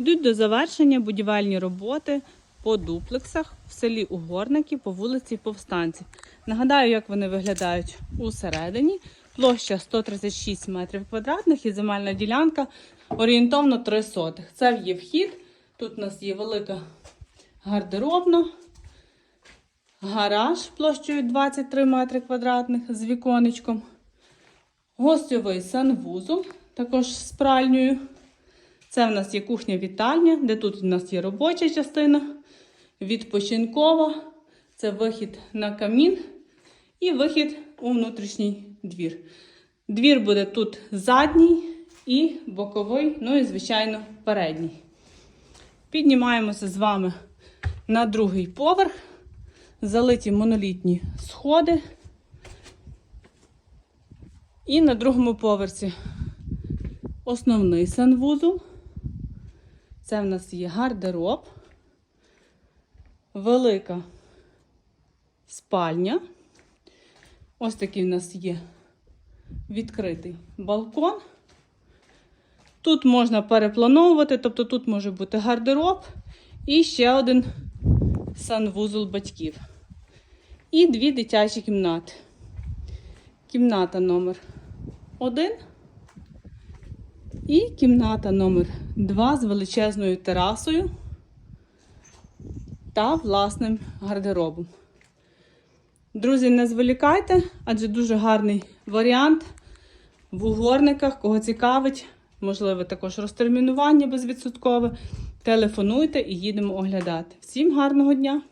Йдуть до завершення будівельні роботи по дуплексах в селі Угорники по вулиці Повстанців. Нагадаю, як вони виглядають усередині. Площа 136 метрів квадратних і земельна ділянка орієнтовно 3 сотих. Це є вхід. Тут у нас є велика гардеробна, гараж площею 23 метри квадратних з віконечком, гостьовий санвузол, також з пральнею. Це в нас є кухня-вітальня, де тут у нас є робоча частина, відпочинкова, це вихід на камін і вихід у внутрішній двір. Двір буде тут задній і боковий, ну і, звичайно, передній. Піднімаємося з вами на другий поверх, залиті монолітні сходи. І на другому поверсі основний санвузол. Це в нас є гардероб, велика спальня. Ось такий в нас є відкритий балкон. Тут можна переплановувати, тобто тут може бути гардероб і ще один санвузол батьків. І дві дитячі кімнати. Кімната номер 1 і кімната номер 2 з величезною терасою та власним гардеробом. Друзі, не зволікайте, адже дуже гарний варіант в угорниках, кого цікавить, можливо, також розтермінування безвідсоткове. Телефонуйте і їдемо оглядати. Всім гарного дня!